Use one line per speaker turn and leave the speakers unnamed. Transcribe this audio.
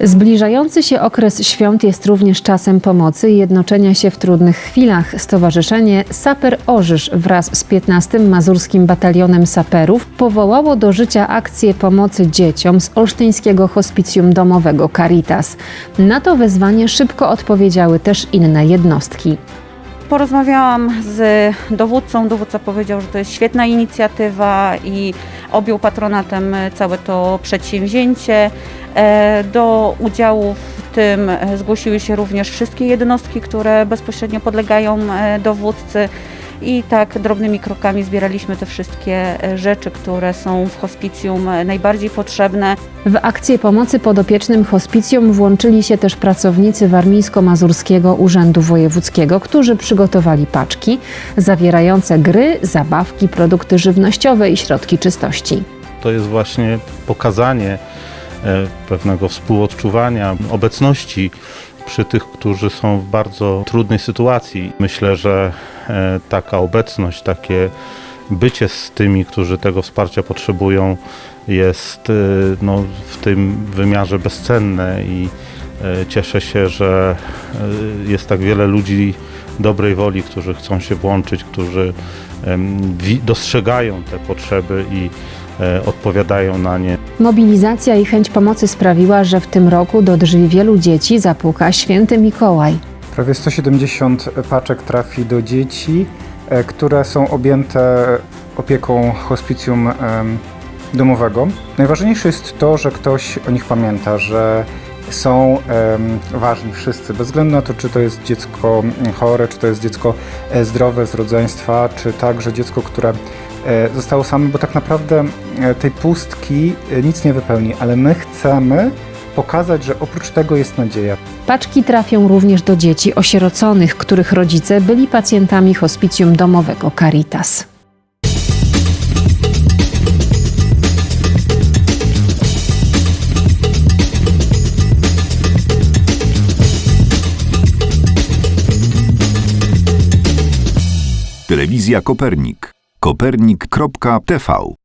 Zbliżający się okres świąt jest również czasem pomocy i jednoczenia się w trudnych chwilach. Stowarzyszenie Saper Orzysz wraz z 15 Mazurskim Batalionem Saperów powołało do życia akcję pomocy dzieciom z olsztyńskiego hospicjum domowego Caritas. Na to wezwanie szybko odpowiedziały też inne jednostki.
Porozmawiałam z dowódcą. Dowódca powiedział, że to jest świetna inicjatywa i objął patronatem całe to przedsięwzięcie. E, Do udziału w tym zgłosiły się również wszystkie jednostki, które bezpośrednio podlegają e, dowódcy. I tak drobnymi krokami zbieraliśmy te wszystkie e, rzeczy, które są w hospicjum e, najbardziej potrzebne.
W akcję pomocy podopiecznym hospicjum włączyli się też pracownicy Warmińsko-Mazurskiego Urzędu Wojewódzkiego, którzy przygotowali paczki zawierające gry, zabawki, produkty żywnościowe i środki czystości.
To jest właśnie pokazanie pewnego współodczuwania, obecności przy tych, którzy są w bardzo trudnej sytuacji. Myślę, że e, taka obecność, takie bycie z tymi, którzy tego wsparcia potrzebują, jest e, no, w tym wymiarze bezcenne i e, cieszę się, że e, jest tak wiele ludzi dobrej woli, którzy chcą się włączyć, którzy dostrzegają te potrzeby i e, odpowiadają na nie.
Mobilizacja i chęć pomocy sprawiła, że w tym roku do drzwi wielu dzieci zapuka święty Mikołaj.
Prawie 170 paczek trafi do dzieci, e, które są objęte opieką hospicjum domowego. Najważniejsze jest to, że ktoś o nich pamięta, że są ważni wszyscy, bez względu na to, czy to jest dziecko mm, chore, czy to jest dziecko e, zdrowe z rodzeństwa, czy także dziecko, które e, zostało same, bo tak naprawdę e, tej pustki e, nic nie wypełni, ale my chcemy pokazać, że oprócz tego jest nadzieja.
Paczki trafią również do dzieci osieroconych, których rodzice byli pacjentami hospicjum domowego Caritas.
Telewizja Kopernik. Kopernik.tv